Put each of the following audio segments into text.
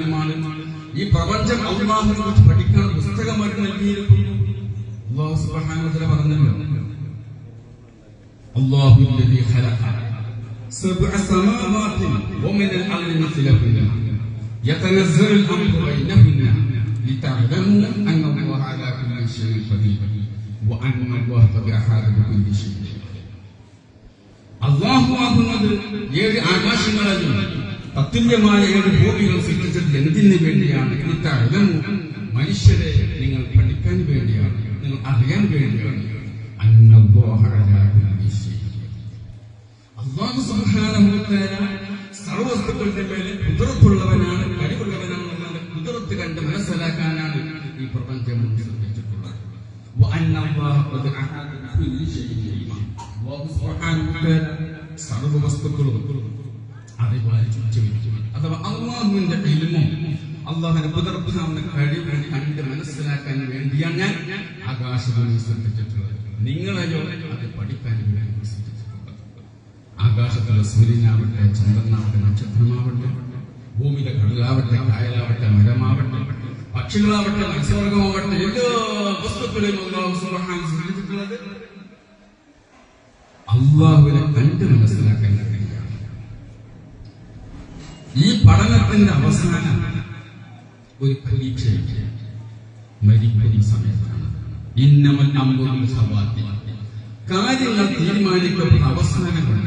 ഈ പ്രപഞ്ചം അള്ളാഹുവിനെ കുറിച്ച് പഠിക്കാൻ പുസ്തകമായിട്ട് നൽകിയിരിക്കുന്നു അള്ളാഹു സുബ്ഹാനഹു പറഞ്ഞല്ലോ الله الذي خلق سبع سماوات ومن الأرض مثلهن يتنزل الأمر بينهن لتعلموا أن الله على كل شيء قدير وأن الله قد أحاط بكل شيء അള്ളാഹു ആകുന്നത് ഏഴ് ആകാശങ്ങളെയും തത്തുല്യമായ ഏഴ് ഭൂമികൾ സൃഷ്ടിച്ചത് എന്തിനു വേണ്ടിയാണ്? എനിക്കറിയൂ മനുഷ്യരെ നിങ്ങൾ പഠിക്കാൻ വേണ്ടിയാണ്. നിങ്ങൾ അറിയാൻ വേണ്ടിയാണ്. അള്ളാഹു സംഹാരമുണ്ടായ സർവസ്തുക്കളുടെ മേലെ കുതിർപ്പുള്ളവനാണ് കഴിവുള്ളവനാണെന്നുള്ള കുതിർത്ത് കണ്ട് മനസ്സിലാക്കാനാണ് ഈ പ്രപഞ്ചം സൃഷ്ടിച്ചിട്ടുള്ളത് സർവ വസ്തുക്കളും അറിവായി ചുറ്റുവയ്ക്കും അഥവാ അള്ളാഹുവിന്റെ ഇൽമും അള്ളാഹുവിന്റെ കുതിർപ്പിനാവുന്ന കഴിവ് കണ്ട് മനസ്സിലാക്കാൻ വേണ്ടിയാണ് ഞാൻ ആകാശഭൂമി സൃഷ്ടിച്ചിട്ടുള്ളത് നിങ്ങളെയോ അത് പഠിക്കാൻ വേണ്ടി സൃഷ്ടിച്ചിട്ടുള്ളത് ആകാശത്തിലെ സൂര്യനാവട്ടെ ചന്ദ്രനാവട്ടെ നക്ഷത്രമാവട്ടെ ഭൂമിയിലെ കടലാവട്ടെ കായലാവട്ടെ മരമാവട്ടെ പക്ഷികളാവട്ടെ മത്സ്യവർഗമാവട്ടെ എല്ലാ വസ്തുക്കളെയും അള്ളാഹു സുബ്ഹാനഹു സൃഷ്ടിച്ചിട്ടുള്ളത് അള്ളാഹുവിനെ കണ്ട് മനസ്സിലാക്കാൻ ഈ പഠനത്തിന്റെ അവസാനം ഒരു പരീക്ഷയുണ്ട്. മരിക്കുന്ന സമയത്താണ്. ഇന്നമൽ അമ്പതും സവാത്തി കാര്യങ്ങൾ തീരുമാനിക്കുന്ന അവസാനമാണ്.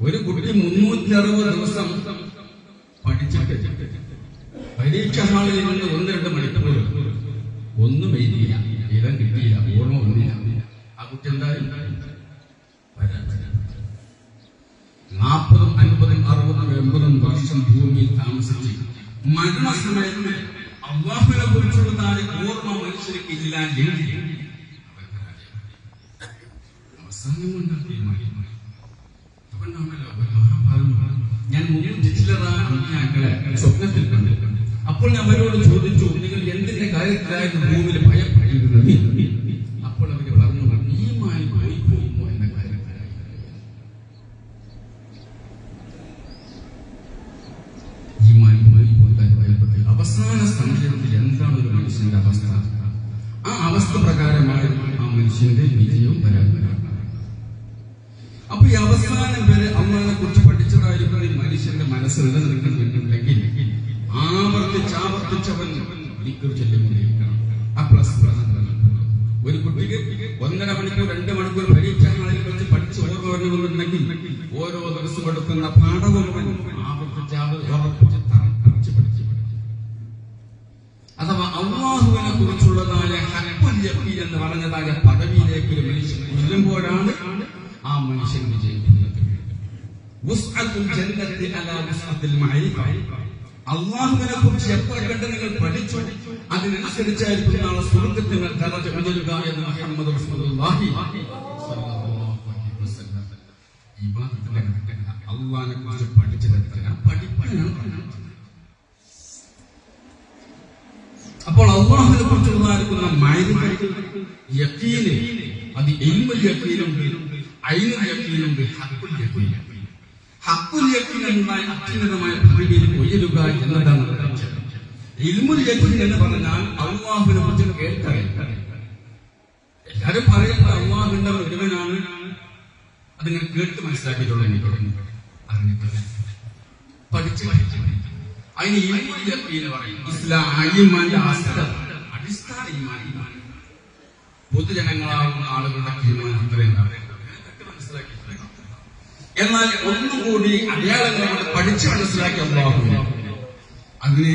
ഒരു കുട്ടി മുന്നൂറ്റി അറുപത് ദിവസം പഠിച്ചിട്ട് പരീക്ഷ ഹാളിൽ നിന്ന് ഒന്ന് രണ്ട് മണിക്കൂർ ഒന്നും എഴുതിയില്ല ഇടം കിട്ടിയില്ല ഓർമ്മ വന്നില്ല ആ കുട്ടി എന്തായാലും പരാജയപ്പെട്ടു നാൽപ്പതും അൻപതും അറുപതും എൺപതും വർഷം ഭൂമിയിൽ താമസിച്ച് മരണസമയത്ത് അള്ളാഹുവിനെ കുറിച്ചുള്ളതായ ഓർമ്മ മനുഷ്യർക്ക് അവസാനം തീരുമാനിക്കും. അതുകൊണ്ടാണല്ലോ ഒരു ഞാൻ സ്വപ്നത്തിൽ കണ്ടു അപ്പോൾ ഞാൻ അവരോട് ചോദിച്ചു നിങ്ങൾ എന്തിന്റെ കാര്യത്തിലായിരുന്നു ഭൂമിയിൽ ഭയപ്പെട്ടിരുന്നത് ആ ആ മനുഷ്യന്റെ വിജയവും പരാജയവും അപ്പൊ ഈ അവസാനം വരെ അള്ളാഹിനെ കുറിച്ച് പഠിച്ചതായിരിക്കും ഈ മനുഷ്യന്റെ മനസ്സ് നിലനിൽക്കുന്നുണ്ടെങ്കിൽ ആവർത്തിച്ച് ആവർത്തിച്ചവൻ ഒരിക്കൽ ചൊല്ലിക്കൊണ്ടിരിക്കണം ആ പ്ലസ് ഒരു കുട്ടിക്ക് ഒന്നര മണിക്കൂർ രണ്ട് മണിക്കൂർ പരീക്ഷ ഹാളിൽ വെച്ച് പഠിച്ച് ഓർമ്മ ഓരോ ദിവസം കൊടുക്കുന്ന പാഠവും ആവർത്തിച്ച് ആവർ- ഉറപ്പിച്ച് തറപ്പിച്ച് പഠിച്ചു പഠിച്ച് അഥവാ അള്ളാഹുവിനെ കുറിച്ചുള്ളതായ ഹക്കുൽ എന്ന് പറഞ്ഞതായ പദവിയിലേക്ക് ഒരു മനുഷ്യൻ ചെല്ലുമ്പോഴാണ് ആ മനുഷ്യൻ വിജയിക്കുന്നത്. അള്ളാഹുവിനെ കുറിച്ച് എപ്പോൾ നിങ്ങൾ പഠിച്ചു അതിനനുസരിച്ചായിരിക്കും നാളെ സുഹൃത്തുക്കൾ ദറജ ഉയരുക എന്ന് മുഹമ്മദ് അള്ളാഹിനെ കുറിച്ച് പഠിച്ചതെടുക്കുക പഠിപ്പാനാണ് അപ്പോൾ അള്ളാഹുവിനെ കുറിച്ചുള്ളതായിരിക്കുന്ന മാരിഫത്ത്, യഖീന് അത് ഇൽമുൽ യഖീനുണ്ട് ഐനുൽ ഉയരുക എന്നതാണ് എന്ന് പറഞ്ഞാൽ അള്ളാഹുവിനെ കുറിച്ച് കേൾക്കറിയാം എല്ലാരും പറയുന്നത് അള്ളാഹുവിന്റെ ഒരുവനാണ്. അതിങ്ങനെ കേട്ട് മനസ്സിലാക്കിയിട്ടുള്ള അറിഞ്ഞിട്ടില്ല പഠിച്ച് പഠിച്ച്. അതിന് യഖീൻ പറയും ഇസ്ലാം ഈമാന്റെ ആസ്ത അടിസ്ഥാന ഈമാൻ പൊതുജനങ്ങളാകുന്ന ആളുകളുടെ തീരുമാനം അത്രയും എന്നാൽ ഒന്നുകൂടി അടയാളങ്ങൾ നമ്മൾ പഠിച്ച് മനസ്സിലാക്കി അള്ളാഹു അതിനെ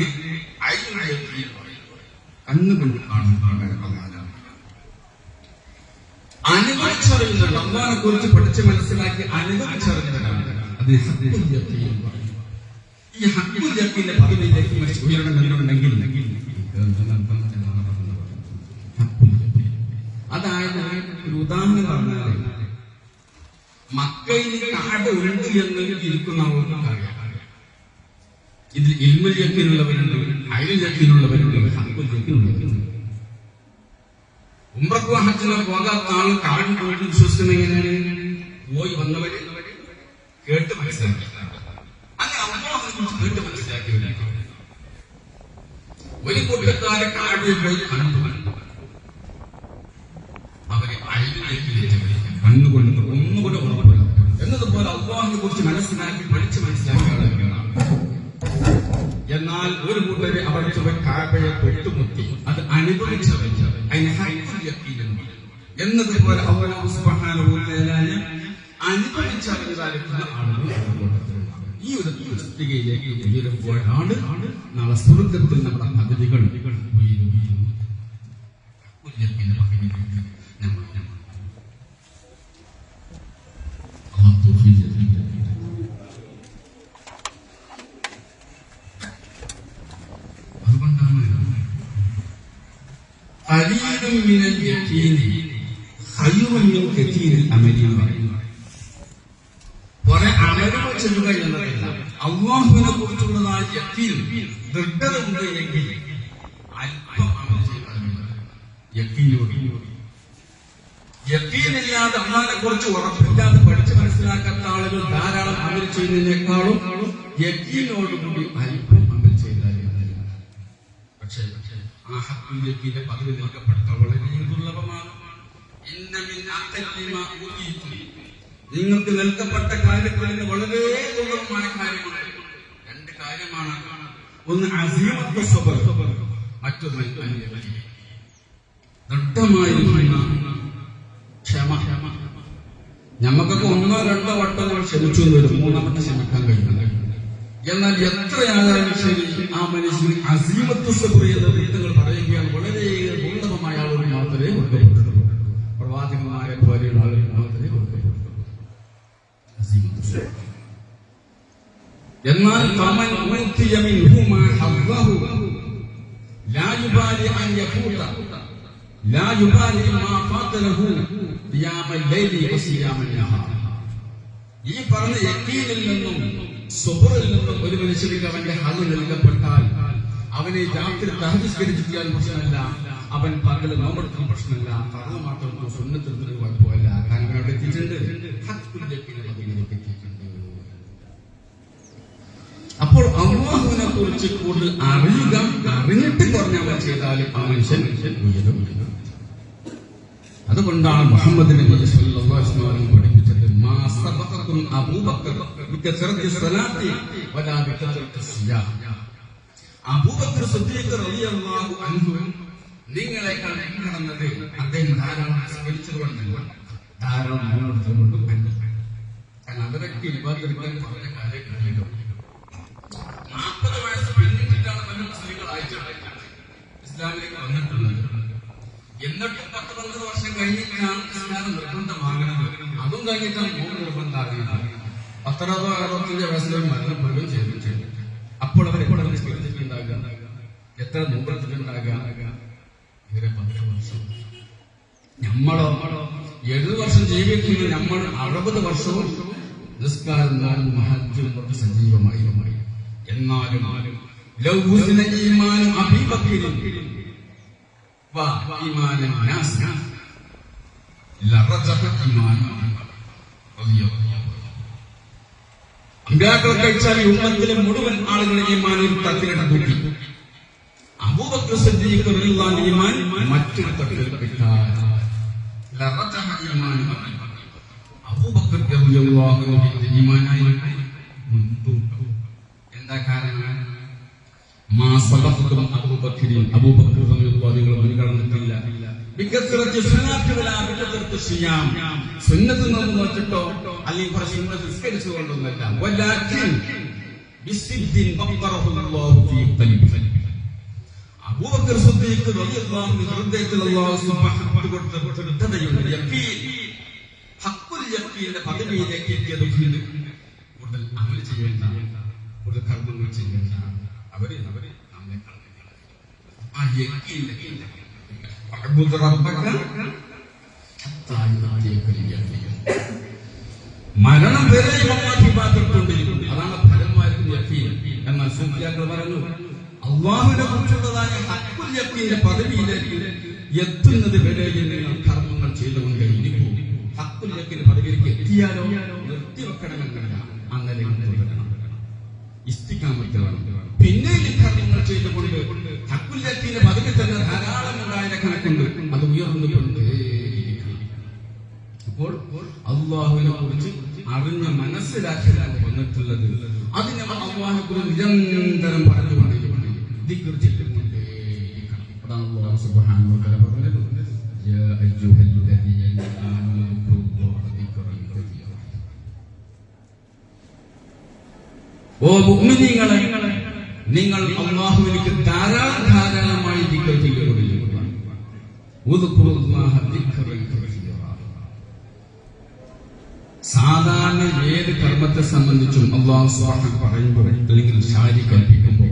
കണ്ണുകൊണ്ട് കാണുന്നതാണ് അനുഭവിച്ചറിയുന്നുണ്ട് അള്ളാഹിനെ കുറിച്ച് പഠിച്ച് മനസ്സിലാക്കി അനുഭവിച്ചറിഞ്ഞവരാണ് അതിനെ സത്യം. ഈ ഹക്കുൽ യഖീന്റെ പദവിയിലേക്ക് മനുഷ്യൻ ഉയരണം എന്നുണ്ടെങ്കിൽ. അതായത് ഒരു ഉദാഹരണം പറഞ്ഞാൽ മക്കയിൽ കാട് ഉണ്ട് എന്ന് ഇരിക്കുന്ന ആളുകൾക്ക് അറിയാം ഇതിൽ ഇൽമുൽ യക്കീനുള്ളവരുണ്ട് അയൽ യക്കീനുള്ളവരുണ്ട് ഹക്കുൽ യക്കീനുള്ളവരുണ്ട് ഉമ്രക്കോ ഹജ്ജിനോ പോകാത്ത ആൾ കാട് പോയിട്ട് വിശ്വസിക്കുന്ന എങ്ങനെയാണ്? പോയി വന്നവര് കേട്ട് മനസ്സിലാക്കി. കുറിച്ച് കേട്ട് മനസ്സിലാക്കിയവരാണ് ഒരു കൂട്ടക്കാരെ കാടിൽ പോയി കണ്ടു അവരെ അയലിലേക്ക് കണ്ണുകൊണ്ട് ഒന്നുകൂടെ ഉറപ്പില്ല എന്നതുപോലെ അള്ളാഹിനെ കുറിച്ച് മനസ്സിലാക്കി പഠിച്ച് മനസ്സിലാക്കിയ ആളുകളാണ് എന്നാൽ ഒരു കൂട്ടരെ അവർ ചുവൻ കാബയെ പെട്ടുമുത്തി അത് പറയുന്നു. എന്നതുപോലെ അള്ളാഹു സുബ്ഹാനഹു വ തആല അനുഭവിച്ച് അവതാരിക്കുന്ന ആളുകൾ ഒരു പുസ്തികയിലേക്ക് ഉയരുമ്പോഴാണ് നാളെ സ്വർഗത്തിൽ നമ്മുടെ പദ്ധതികൾ. അതുകൊണ്ടാണ് ഖലീലും മിനൽ യഖീനി ഖൈറുൻ മിൻ കതീരിൽ അമലി എന്ന് പറയുന്നത് കുറെ ചെല്ലുക എന്നതല്ല അള്ളാഹുവിനെ കുറിച്ചുള്ളതായ യക്കീൽ ദൃഢത ഉണ്ട് എങ്കിൽ യക്കീനില്ലാതെ അള്ളാഹിനെ കുറിച്ച് ഉറപ്പില്ലാതെ പഠിച്ച് മനസ്സിലാക്കാത്ത ആളുകൾ ധാരാളം അമൽ ചെയ്യുന്നതിനേക്കാളും യക്കീനോടുകൂടി അല്പം അമൽ ചെയ്താൽ പക്ഷേ പക്ഷേ ആ ഹക്കുല്യത്തിന്റെ പദവി നൽകപ്പെടുത്ത വളരെ ദുർലഭമാണ്. നിങ്ങൾക്ക് നൽകപ്പെട്ട കാര്യങ്ങളിൽ വളരെ ദുർലഭമായ കാര്യമാണ് രണ്ട് കാര്യമാണ്. ഒന്ന് അസീമത്വ സ്വഭാവം മറ്റൊന്ന് ക്ഷമ. ഞമ്മക്കൊക്കെ ഒന്നോ രണ്ടോ വട്ടം നമ്മൾ ക്ഷമിച്ചു വരും. മൂന്നാമത്തെ ക്ഷമിക്കാൻ കഴിയുന്നത് എന്നാൽ എത്രയായാലും ശരി ആ മനുഷ്യന് അസീമത്വ സബുറി എന്ന നിങ്ങൾ പറയുകയാണ്. വളരെ ദുർലഭമായ ആളുകൾ മാത്രമേ കൊടുക്കപ്പെട്ടുള്ളൂ ഈ പറഞ്ഞ യക്കീനിൽ നിന്നും സുഹറിൽ നിന്നും ഒരു മനുഷ്യർക്ക് അവന്റെ ഹലു നൽകപ്പെട്ടാൽ അവനെ രാത്രി തഹസ്കരിച്ചിരിക്കാൻ പ്രശ്നമല്ല. അവൻ പകൽ നോമ്പെടുക്കാൻ പ്രശ്നമല്ല. പറഞ്ഞു മാത്രം സ്വന്തത്തിൽ കുഴപ്പമില്ല കാരണം അവിടെ എത്തിയിട്ടുണ്ട്. അപ്പോൾ അള്ളാഹുവിനെ കുറിച്ച് കൂടുതൽ അറിയുക അറിഞ്ഞിട്ട് കുറഞ്ഞവ ചെയ്താലും ആ മനുഷ്യൻ അതുകൊണ്ടാണ് മുഹമ്മദ് പഠിപ്പിച്ചത് അബൂബക്കർ സിദ്ദീഖ് റളിയല്ലാഹു അൻഹു നിങ്ങളെക്കാൾ മുൻകടന്നത് അദ്ദേഹം ധാരാളം സ്മരിച്ചതുകൊണ്ടല്ല ധാരാളം മുന്നോട്ടുകൊണ്ടും അല്ല കാരണം അവരൊക്കെ വിവാദെടുക്കാൻ പറഞ്ഞ കാര്യങ്ങളിലും നാൽപ്പത് വയസ്സ് പിന്നിട്ടിട്ടാണ് പല മുസ്ലിങ്ങൾ അയച്ചിട്ടുള്ളത് ഇസ്ലാമിലേക്ക് വന്നിട്ടുള്ളത്. എന്നിട്ടും പത്ത് പന്ത്രണ്ട് വർഷം കഴിഞ്ഞിട്ടാണ് ഇസ്ലാം നിർബന്ധമാകുന്നത് അതും കഴിഞ്ഞിട്ടാണ് മൂന്ന് നിർബന്ധമാകുന്നത് പത്തറുപതോ അറുപത്തഞ്ചോ വയസ്സിലും മരണപ്പെടുകയും ചെയ്തു ചെയ്തു അപ്പോൾ അവർ എപ്പോൾ സ്മരിച്ചിട്ടുണ്ടാകുക എത്ര നോമ്പെടുത്തിട്ടുണ്ടാകുക ഇവരെ പത്ത് നമ്മളോ എഴുപത് വർഷം ജീവിക്കുന്ന നമ്മൾ അറുപത് വർഷവും നിസ്കാരം നാലും മഹജും ഒക്കെ സജീവമായി. എന്നാലും ഈമാനും യുവാക്കൾ കഴിച്ചാൽ ഉമ്മത്തിലെ മുഴുവൻ ആളുകളെയും മാനം തട്ടിലിട്ട് അബൂബക്കർ അബൂബക്കർ എന്താ കാരണം? മാ അബൂബക്കർ നിങ്ങൾ മുൻകടന്നിട്ടില്ല ബികസ്റത്തി സുന്നത്ത് വലാ ചെയ്യാം സുന്നത്ത് നോമ്പ് നോച്ചിട്ടോ അല്ലെങ്കിൽ കുറെ സുന്നത്ത് നിസ്കരിച്ചുകൊണ്ടൊന്നല്ല വലാകിൻ ബിസിദ്ദിൻ ബഖറഹു അല്ലാഹു ഫീ ഖൽബി. അബൂബക്കർ സിദ്ദീഖ് റളിയല്ലാഹു ഹൃദയത്തിൽ അല്ലാഹു സുബ്ഹാനഹു കൊടുത്ത ദൃഢതയുണ്ട് യഖീൻ ഹഖുൽ യഖീന്റെ പദവിയിലേക്ക് എത്തിയത് കൊണ്ട് കൂടുതൽ ചെയ്യേണ്ട കൂടുതൽ കർമ്മങ്ങൾ ചെയ്യേണ്ട. അവർ അവർ നമ്മെ കളഞ്ഞു ആ യഖീൻ റബ്ബക ഹത്താ യുഅതിയകൽ യഖീൻ മരണം വരെ ഇബാദത്തുകൊണ്ടിരിക്കും അതാണ് ഫലന്മാർക്ക് യഖീൻ എന്നാൽ സൂഫിയാക്കൾ പറഞ്ഞു അള്ളാഹുവിനെ കുറിച്ചുള്ളതായ ഹക്കുൽ യഖീന്റെ പദവിയിലേക്ക് എത്തുന്നത് വരെ നിങ്ങൾ കർമ്മങ്ങൾ ചെയ്തുകൊണ്ട് ഇരിക്കൂ ഹക്കുൽ യഖീന്റെ പദവിയിലേക്ക് എത്തിയാലോ? നിർത്തിവെക്കണമെന്നല്ല അങ്ങനെ തുടരണം. ഇഷ്ടിക്കാമൃത്തമാണ് പിന്നെ നിങ്ങൾ ചെയ്തുകൊണ്ട് ഹക്കുല്ലത്തിന്റെ പതിവ് തന്നെ ധാരാളം ഉണ്ടായ കണക്കുണ്ട്. അത് ഉയർന്നുകൊണ്ട് അപ്പോൾ അള്ളാഹുവിനെ കുറിച്ച് അറിഞ്ഞ മനസ്സിലാക്കി വന്നിട്ടുള്ളത് അതിന് അള്ളാഹു കുറിച്ച് നിരന്തരം പറഞ്ഞു ദിക്കർ അതാണ് പറഞ്ഞത്. യാ അയ്യുഹല്ലദീന ആമനൂ ദിക്റൻ കസീറ ഓ മുഅ്മിനീങ്ങളെ നിങ്ങൾ അള്ളാഹുവിലേക്ക് ധാരാളം ധാരാളമായി സാധാരണ ഏത് കർമ്മത്തെ സംബന്ധിച്ചും അള്ളാഹു സ്വാഹം പറയുമ്പോൾ അല്ലെങ്കിൽ ഷാരി കൽപ്പിക്കുമ്പോൾ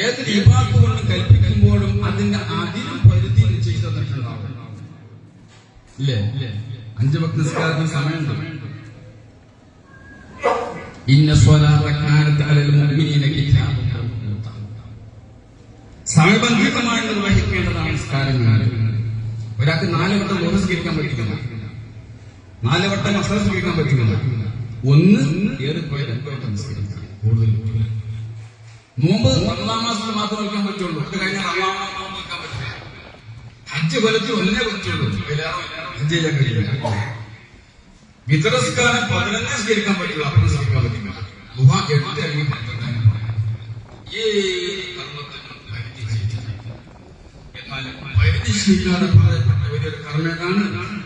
ഏത് വിഭാഗം കൊണ്ട് കൽപ്പിക്കുമ്പോഴും അതിന്റെ അതിരും പരിധി നിശ്ചയിച്ചു തന്നിട്ടുണ്ടാവും ഇല്ലേ? അഞ്ച് ഭക്തി നിസ്കാരത്തിന് സമയമുണ്ട് സമയബന്ധിതമായി നിർവഹിക്കേണ്ടതാണ് നിസ്കാരങ്ങൾ ഒരാൾക്ക് നാല് വട്ടം നമസ്കരിക്കാൻ പറ്റില്ല നാല് വട്ടം നമസ്കരിക്കാൻ പറ്റില്ല ഒന്ന് ഏറിപ്പോയി രണ്ടു വട്ടം നിസ്കരിക്കാം കൂടുതൽ. നോമ്പ് ഒന്നാം മാസത്തിൽ മാത്രം വയ്ക്കാൻ പറ്റുള്ളൂ. അത് കഴിഞ്ഞാൽ റമദാൻ മാസം നോമ്പ് വെക്കാൻ പറ്റില്ല ഹജ്ജ് കൊല്ലത്തിൽ ഒന്നിനെ പറ്റുള്ളൂ ഹജ്ജിലെ കഴിയില്ല വിതരസ്കാരം പതിനഞ്ച് സ്വീകരിക്കാൻ പറ്റില്ല. അപ്പം സ്കരിക്കാൻ പറ്റില്ല. ഏത് കർമ്മത്തിനും പരിധി ചെയ്തിട്ടില്ല. എന്നാൽ പരിധി സ്വീകാരം പറയപ്പെട്ട വലിയൊരു കർമ്മേതാണ്.